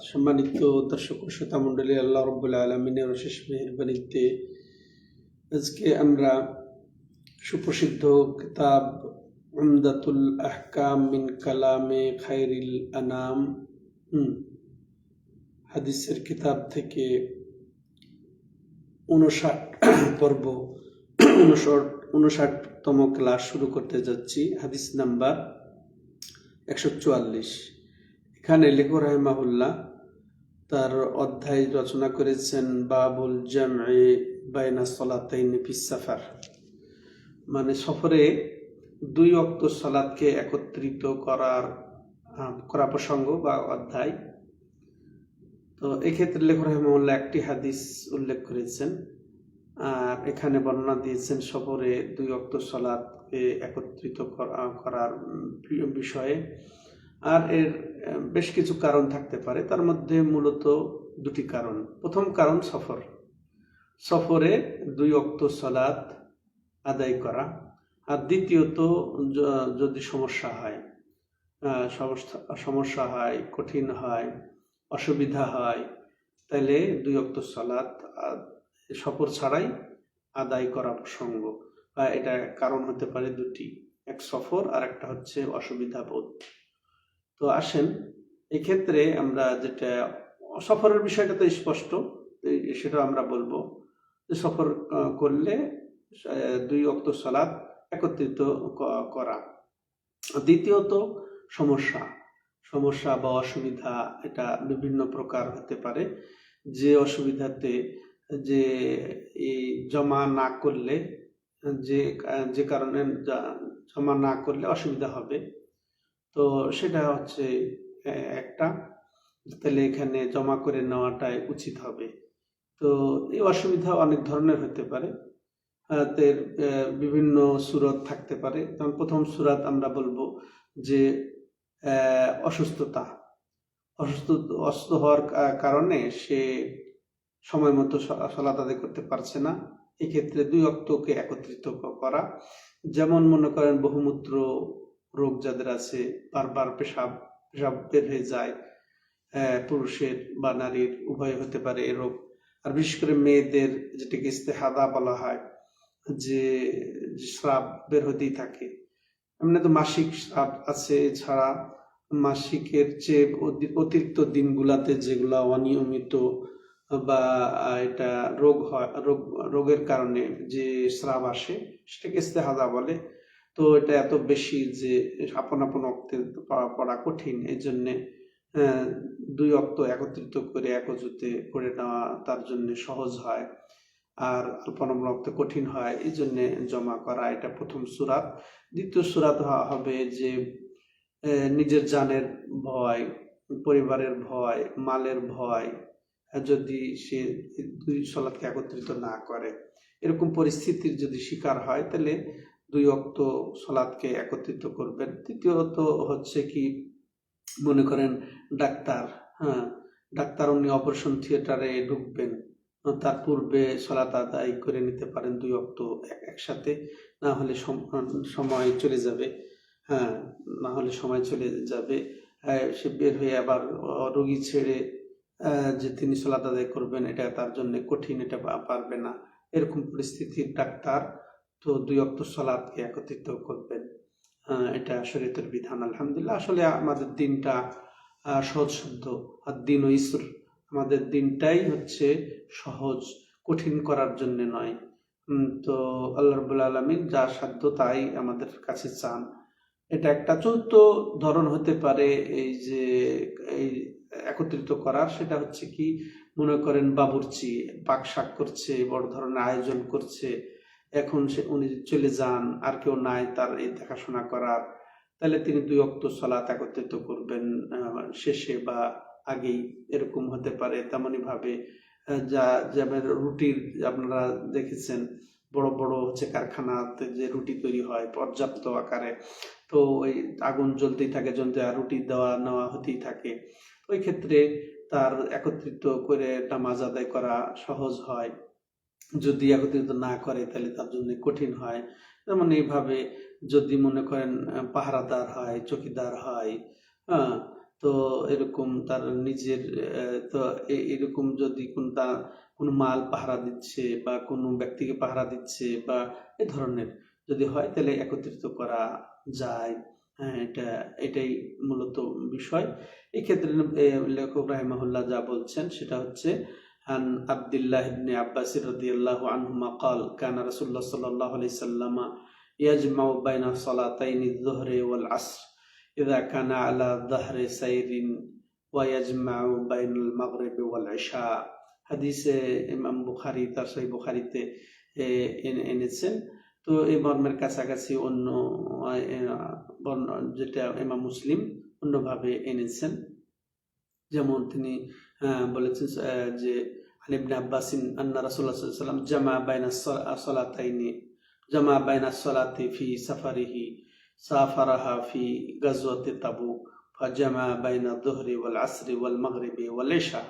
সম্মানিত দর্শক শ্রোতা আল্লাহ আলমিনের অশেষ মেহরবানিতে আজকে আমরা সুপ্রসিদ্ধ কিতাব আহকাম মিন কালামে আনাম হাদিসের কিতাব থেকে উনষাট পর্ব উনষাট উনষাটতম ক্লাস শুরু করতে যাচ্ছি। হাদিস নাম্বার একশো চুয়াল্লিশ। এখানে লেখক রাহেমাহুল্লাহ তার অধ্যায় রচনা করেছেন বাবুল জামে বাইনা সলাতাইন সাফার। মানে সফরে দুই অক্ত সলাদকে একত্রিত করার করা প্রসঙ্গ বা অধ্যায়। তো এক্ষেত্রে লেখক রহমাউল্লাহ একটি হাদিস উল্লেখ করেছেন, আর এখানে বর্ণনা দিয়েছেন সফরে দুই অক্ত সলাদকে একত্রিত করা- করার বিষয়ে। আর এর বেশ কিছু কারণ থাকতে পারে। তার মধ্যে মূলত দুটি কারণ। প্রথম কারণ সফর। সফরে দুই অক্ত সলাদ আদায় করা। আর দ্বিতীয়ত যদি সমস্যা হয় সমস্যা হয়, কঠিন হয়, অসুবিধা হয়, তাহলে দুই অক্ত সলাৎ সফর ছাড়াই আদায় করা প্রসঙ্গ। বা এটা কারণ হতে পারে দুটি। এক সফর আর একটা হচ্ছে অসুবিধা বোধ। তো আসেন, এক্ষেত্রে আমরা যেটা, সফরের বিষয়টা তো স্পষ্ট সেটা আমরা বলব যে সফর করলে দুই অক্ত সালাদ একত্রিত করা। দ্বিতীয়ত, সমস্যা। সমস্যা বা অসুবিধা, এটা বিভিন্ন প্রকার হতে পারে। যে অসুবিধাতে, যে এই জমা না করলে যে যে কারণে জমা না করলে অসুবিধা হবে। তো সেটা হচ্ছে একটা। তাহলে এখানে জমা করে নেওয়াটাই উচিত হবে। তো এই অসুবিধা অনেক ধরনের হতে পারে। আহ, তো এর, বিভিন্ন সুরত থাকতে পারে। যেমন প্রথম সুরাত আমরা বলব যে অসুস্থতা। অসুস্থ অসুস্থ হওয়ার কারণে সে সময় মতো সলাত আদায় করতে পারছে না। এক্ষেত্রে দুই অক্তকে একত্রিত করা। যেমন মনে করেন বহুমূত্র রোগ যাদের আছে, বারবার পেশাব পেশাব বের হয়ে যায় পুরুষের বা নারীর, উভয় হতে পারে এ রোগ। আর বিশেষ করে মেয়েদের যেটাকে ইস্তেহাদা বলা হয়, যে যে স্রাব বের হতেই থাকে। এমনি তো মাসিক স্রাব আছে, এছাড়া মাসিকের অতি- অতিরিক্ত দিনগুলাতে যেগুলা অনিয়মিত বা এটা রোগ হয়, রোগ, রোগের কারণে যে স্রাব আসে, সেটাকে ইস্তেহাদা বলে। তো এটা এত বেশি যে আপন আপন অক্তে পড়া কঠিন। এই জন্যে দুই অক্ত একত্রিত করে একজুতে করে নেওয়া তার জন্য সহজ হয়। আর আপন অক্তে কঠিন হয়, এই জন্যে জমা করা এটা প্রথম সুরাত। দ্বিতীয় সুরাত হবে যে নিজের জানের ভয়, পরিবারের ভয়, মালের ভয় যদি সে দুই সলাৎকে একত্রিত না করে, এরকম পরিস্থিতির যদি শিকার হয়, তাহলে দুই অক্ত সলাৎকে একত্রিত করবেন। তৃতীয়ত হচ্ছে কি, মনে করেন ডাক্তার হ্যাঁ ডাক্তার উনি অপারেশন থিয়েটারে ঢুকবেন, তার পূর্বে সলাত আদায় করে নিতে পারেন দুই অক্ত এক- একসাথে, না হলে সম- সময় চলে যাবে হ্যাঁ না হলে সময় চলে যাবে সে বের হয়ে আবার রোগী ছেড়ে যে তিনি সলাত আদায় করবেন, এটা তার জন্য কঠিন, এটা পারবে না। এরকম পরিস্থিতির ডাক্তার তো দুই অক্ত সলাদকে একত্রিত করবেন। এটা শরীয়তের বিধান, আলহামদুলিল্লাহ। আসলে আমাদের দিনটা সহজ শুদ্ধ। আর দিন ও আমাদের দিনটাই হচ্ছে সহজ, কঠিন করার জন্য নয়। তো আল্লাহ রবুল্লা আলমিন যা সাধ্য তাই আমাদের কাছে চান। এটা একটা চতুর্থ ধরন হতে পারে এই যে, এই একত্রিত করার সেটা হচ্ছে কি, মনে করেন বাবুর্চি পাক শাক করছে, বড় ধরনের আয়োজন করছে, এখন সে উনি চলে যান, আর কেউ নাই তার এই দেখাশোনা করার, তাহলে তিনি দুই অক্ত সলাত একত্রিত করবেন শেষে বা আগেই এরকম হতে পারে তেমনি ভাবে যা, যেমন রুটির আপনারা দেখেছেন, বড় বড় হচ্ছে কারখানাতে যে রুটি তৈরি হয় পর্যাপ্ত আকারে, তো ওই আগুন জ্বলতেই থাকে, জ্বলতে রুটি দেওয়া নেওয়া হতেই থাকে ওই ক্ষেত্রে তার একত্রিত করে নামাজ আদায় করা সহজ হয়। যদি একত্রিত না করে, তাহলে তার জন্য কঠিন হয়। যেমন এইভাবে যদি মনে করেন পাহারাদার হয়, চকিদার হয় হ্যাঁ তো এরকম তার নিজের তো এরকম যদি কোন তা কোনো মাল পাহারা দিচ্ছে বা কোনো ব্যক্তিকে পাহারা দিচ্ছে বা এ ধরনের যদি হয়, তাহলে একত্রিত করা যায়। হ্যাঁ এটা এটাই মূলত বিষয় এক্ষেত্রে এ, লেখক রাহিমাহুল্লাহ যা বলছেন সেটা হচ্ছে عن عبد الله بن عباس رضي الله عنهما قال كان رسول الله صلى الله عليه وسلم يجمع بين صلاتين الظهر والعصر إذا كان على ظهر سير ويجمع بين المغرب والعشاء حديث ইমাম বুখারী তার সহি বুখারীতে এ, এনে- এনেছেন তো এই বর্মের কাছাকাছি অন্য বর্ণ যেটা এমা মুসলিম অন্যভাবে এনেছেন। যেমন তিনি বলেছেন যে আনিবনে আব্বাসিন আন্না রাসুল্লাহ সাল্লাম জামা বাইনা সলাতাইনি, জামা বাইনা সলাতে ফি সাফারিহি, সাফারাহা ফি গাজওয়াতে তাবু ফাজামা বাইনা দোহরি ওয়াল আসরি ওয়াল মাগরিবি ওয়াল এশা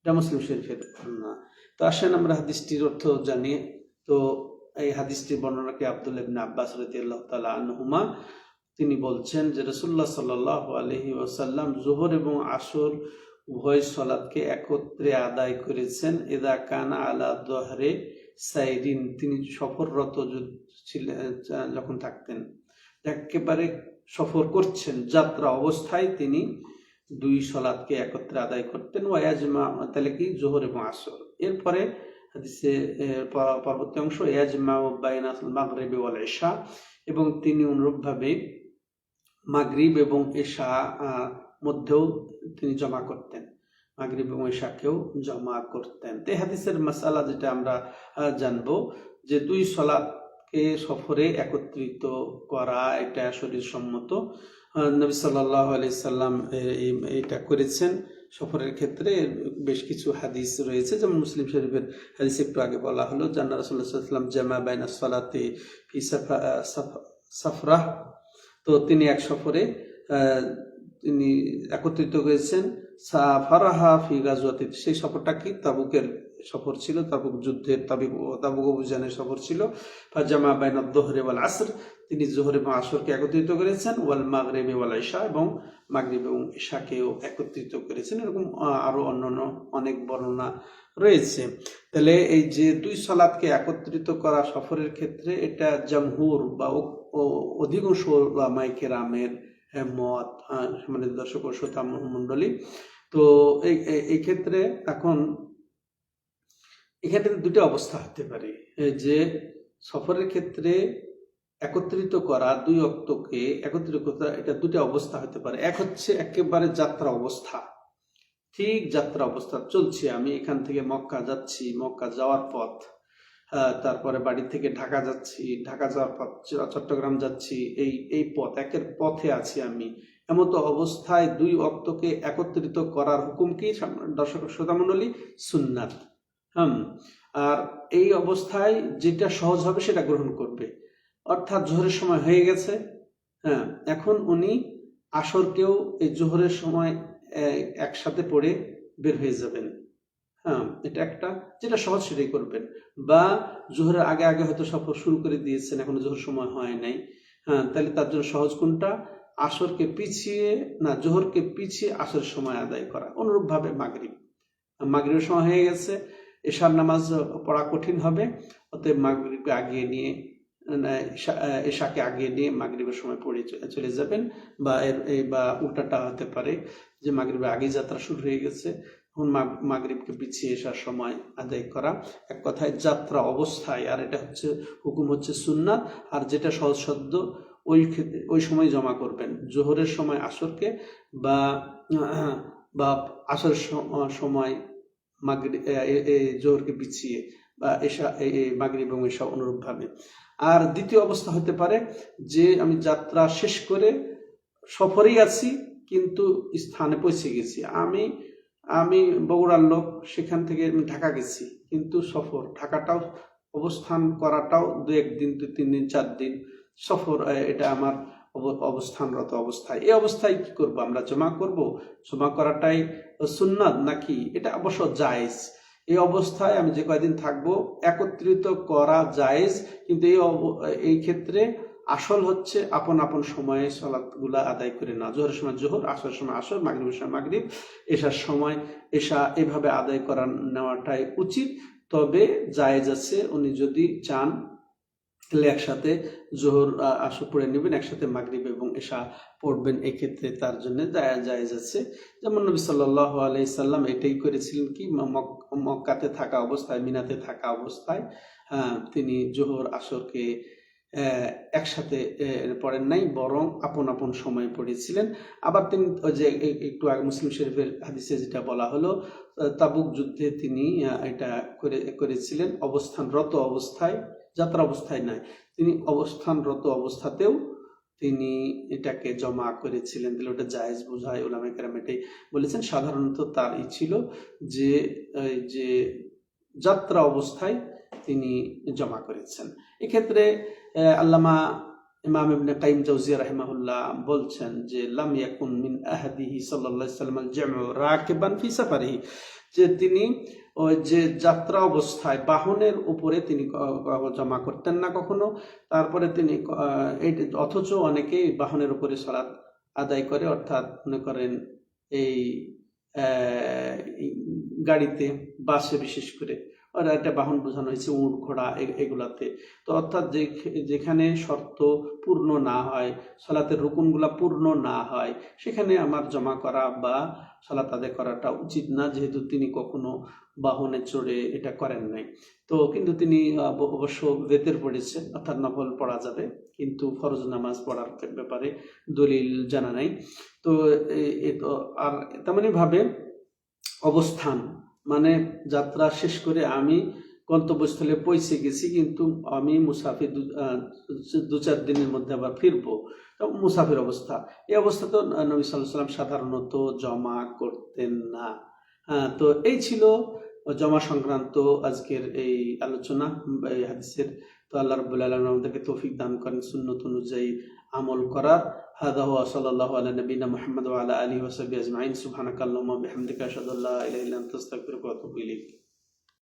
এটা মুসলিম শরীফের না তো আসেন আমরা দৃষ্টির অর্থ জানি। তো এই হাদিসটির বর্ণনাকে আব্দুল ইবনে আব্বাস রাদিয়াল্লাহু তাআলা আনহুমা। তিনি বলছেন যে রাসূলুল্লাহ সাল্লাল্লাহু আলাইহি ওয়াসাল্লাম যোহর এবং আসর উভয় সলাদকে একত্রে আদায় করেছেন। এদা কানা আলা দহরে সাইরিন, তিনি সফররত ছিলেন যখন থাকতেন। একেবারে সফর করছেন, যাত্রা অবস্থায় তিনি দুই সলাদকে একত্রে আদায় করতেন। ওয়াজমা তাহলে কি? জোহর এবং আসর। এরপরে হাদিসে এ, প- পরবর্তী অংশ ইয়াজমা বাইনা মাগরিবি ওয়াল ইশা এবং তিনি অনুরূপভাবে মাগরিব এবং এশা মধ্যেও তিনি জমা করতেন। মাগরিব এবং এশাকেও জমা করতেন। তো হাদিসের মাসালা যেটা আমরা জানব যে দুই সলাদকে সফরে একত্রিত করা এটা শরীর সম্মত আহ, নবী সাল্লাহ আলি সাল্লাম এটা করেছেন। সফরের ক্ষেত্রে বেশ কিছু হাদিস রয়েছে, যেমন মুসলিম শরীফের হাদিস একটু আগে বলা হলো জান্না রসুল্লাহাম জামা বাইনা সালাতে ফি সাফা সাফরাহ। তো তিনি এক সফরে তিনি একত্রিত হয়েছেন। সাফারাহা ফি গাজওয়াতি সেই সফরটা কি? তাবুকের সফর ছিল তাবুক যুদ্ধের তাবিক তাবুক অভিযানের সফর ছিল। ফাজামা বাইন দোহরে ওয়াল আসর তিনি জোহর এবং আসরকে একত্রিত করেছেন ওয়াল মাগরেবে ওয়াল ঈশা এবং মাগরিব এবং ঈশাকেও একত্রিত করেছেন। এরকম আহ, আরও অন্যান্য অনেক বর্ণনা রয়েছে। তাহলে এই যে দুই সলাদকে একত্রিত করা সফরের ক্ষেত্রে এটা জামহুর বা অধিকাংশ মাইকে রামের মত সম্মানিত দর্শক ও শ্রোতা মন্ডলী। তো এই ক্ষেত্রে এখন এখানে দুটো অবস্থা হতে পারে। যে সফরের ক্ষেত্রে একত্রিত করা দুই অক্তকে একত্রিত করা, এটা দুটো অবস্থা হতে পারে। এক হচ্ছে একেবারে যাত্রা অবস্থা। ঠিক যাত্রা অবস্থা চলছে। আমি এখান থেকে মক্কা যাচ্ছি। মক্কা যাওয়ার পথ। তারপরে বাড়ি থেকে ঢাকা যাচ্ছি, ঢাকা যাওয়ার চট্টগ্রাম যাচ্ছি, এই এই পথ, একের পথে আছি আমি। এমতো অবস্থায় দুই অক্তকে একত্রিত করার হুকুম কি দর্শক শ্রোতামণ্ডলী? সুন্নাত। হুম। আর এই অবস্থায় যেটা সহজ হবে সেটা গ্রহণ করবে। অর্থাৎ জোহরের সময় হয়ে গেছে। হ্যাঁ এখন উনি আসরকেও এই জোহরের সময় একসাথে পড়ে বের হয়ে যাবেন। হ্যাঁ এটা একটা যেটা সহজ সেটাই করবেন। বা জোহরের আগে আগে হয়তো সফর শুরু করে দিয়েছেন, এখনও জোহর সময় হয় নাই। হ্যাঁ তাহলে তার জন্য সহজ কোনটা? আসরকে পিছিয়ে, না, জোহরকে পিছিয়ে আসরের সময় আদায় করা। অনুরূপভাবে মাগরিব। মাগরিবের সময় হয়ে গেছে, এশার নামাজ পড়া কঠিন হবে। অতএব মাগরিবকে আগিয়ে নিয়ে এশাকে আগিয়ে নিয়ে মাগরিবের সময় পড়ে চলে যাবেন। বা এর বা উল্টাটা হতে পারে যে মাগরিবের আগে যাত্রা শুরু হয়ে গেছে। এখন মাগ- মাগরিবকে পিছিয়ে আসার সময় আদায় করা। এক কথায় যাত্রা অবস্থায়, আর এটা হচ্ছে, হুকুম হচ্ছে সুন্নাত, আর যেটা সহজসদ্য ওই ওই সময় জমা করবেন। জোহরের সময় আসরকে বা বা আসরের সময় মাগরি জোহরকে পিছিয়ে বা এসা মাগরিব এবং এসা অনুরূপভাবে। আর দ্বিতীয় অবস্থা হতে পারে যে, আমি যাত্রা শেষ করে সফরেই আছি, কিন্তু স্থানে পৌঁছে গেছি। আমি আমি বগুড়ার লোক, সেখান থেকে আমি ঢাকা গেছি। কিন্তু সফর, ঢাকাটাও অবস্থান করাটাও দু একদিন দু তিন দিন, চার দিন সফর এটা আমার অব- অবস্থানরত অবস্থায় এই অবস্থায় কি করব আমরা? জমা করব? জমা করাটাই সুন্নাত নাকি এটা অবশ্য জায়েজ? এই অবস্থায় আমি যে কয়দিন থাকব, একত্রিত করা জায়েজ। কিন্তু এই এই ক্ষেত্রে আসল হচ্ছে আপন আপন সময়ে সলাৎগুলা আদায় করে না। জোহরের সময় জোহর, আসরের সময় আসর, মাগরিবের সময় মাগরিব। এশার সময় এশা এভাবে আদায় করা নেওয়াটাই উচিত। তবে জায়েজ আছে, উনি যদি চান তাহলে একসাথে জোহর আসর পড়ে নেবেন, একসাথে মাগরিব এবং এশা পড়বেন, এক্ষেত্রে তার জন্য জায়ে- জায়েজ আছে। যেমন নবী সাল্লাহ আলাই সাল্লাম এটাই করেছিলেন কি মক- মক্কাতে থাকা অবস্থায়, মিনাতে থাকা অবস্থায় তিনি জোহর, আসরকে একসাথে পড়েন নাই, বরং আপন আপন সময় পড়েছিলেন। আবার তিনি যে একটু আগে মুসলিম শরীফের হাদিসে যেটা বলা হলো তাবুক যুদ্ধে তিনি এটা করে, করেছিলেন। অবস্থানরত অবস্থায়, যাত্রা অবস্থায় নাই। তিনি অবস্থানরত অবস্থাতেও তিনি এটাকে জমা করেছিলেন। তাহলে ওটা জায়েজ বোঝায় ওলামে কেরাম এটাই বলেছেন। সাধারণত তার ই ছিল যে যে যাত্রা অবস্থায় তিনি জমা করেছেন। এক্ষেত্রে আল্লামা ইমাম ইবনে কাইম জাউজিয়া রাহিমাহুল্লাহ বলছেন যে, লাম ইয়াকুন মিন আহাদিহি সাল্লাল্লাহু আলাইহি সাল্লাম জামউ রাকিবান ফি সাফারিহি। যে তিনি ওই যে যাত্রা অবস্থায় বাহনের উপরে তিনি জমা করতেন না কখনো। তারপরে তিনি অথচ অনেকেই বাহনের উপরে সলাৎ আদায় করে, অর্থাৎ মনে করেন এই গাড়িতে, বাসে বিশেষ করে। আর একটা বাহন বোঝানো হয়েছে, উট, ঘোড়া এগুলাতে। তো অর্থাৎ যেখানে শর্ত পূর্ণ না হয়, সলাতের রুকুনগুলা পূর্ণ না হয়, সেখানে আমার জমা করা বা সলাত আদায় করাটা উচিত না, যেহেতু তিনি কখনো বাহনে চড়ে এটা করেন নাই। তো কিন্তু তিনি অবশ্য বেতের পড়েছে, অর্থাৎ নফল পড়া যাবে, কিন্তু ফরজ নামাজ পড়ার ব্যাপারে দলিল জানা নাই। তো আর তেমনি ভাবে অবস্থান মানে যাত্রা শেষ করে আমি গন্তব্যস্থলে পৌঁছে গেছি, কিন্তু আমি মুসাফির দু চার দিনের মধ্যে আবার ফিরবো। মুসাফির অবস্থা। এই অবস্থা তো নবী সাল্লাহ সাল্লাম সাধারণত জমা করতেন না। হ্যাঁ তো এই ছিল জমা সংক্রান্ত আজকের এই আলোচনা হাদিসের। তো আল্লাহ রব্বুল আলম আমাদেরকে তৌফিক দান করেন, সুন্নত অনুযায়ী আমল করার। هذا هو صلى الله على نبينا محمد وعلى آله وصحبه أجمعين. سبحانك اللهم وبحمدك أشهد أن لا إله إلا أنت أستغفرك وأتوب إليك.